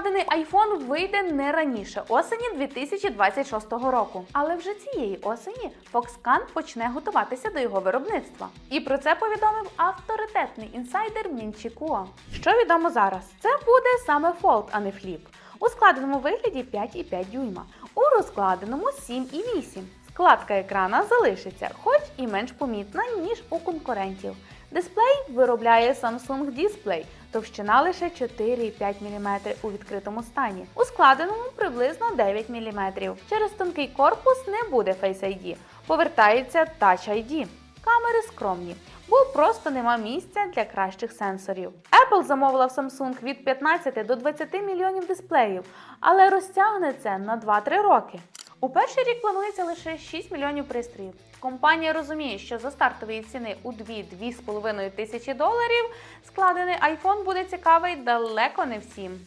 Складений iPhone вийде не раніше осені 2026 року. Але вже цієї осені Foxconn почне готуватися до його виробництва. І про це повідомив авторитетний інсайдер Мінчі. Що відомо зараз? Це буде саме Fold, а не Flip. У складеному вигляді 5,5 дюйма, у розкладеному 7,8. Складка екрана залишиться, хоч і менш помітна, ніж у конкурентів. Дисплей виробляє Samsung Display, товщина лише 4,5 мм у відкритому стані. У складеному приблизно 9 мм. Через тонкий корпус не буде Face ID, повертається Touch ID. Камери скромні, бо просто нема місця для кращих сенсорів. Apple замовила в Samsung від 15 до 20 мільйонів дисплеїв, але розтягне це на 2-3 роки. У перший рік планується лише 6 мільйонів пристроїв. Компанія розуміє, що за стартової ціни у 2-2,5 тисячі доларів складений iPhone буде цікавий далеко не всім.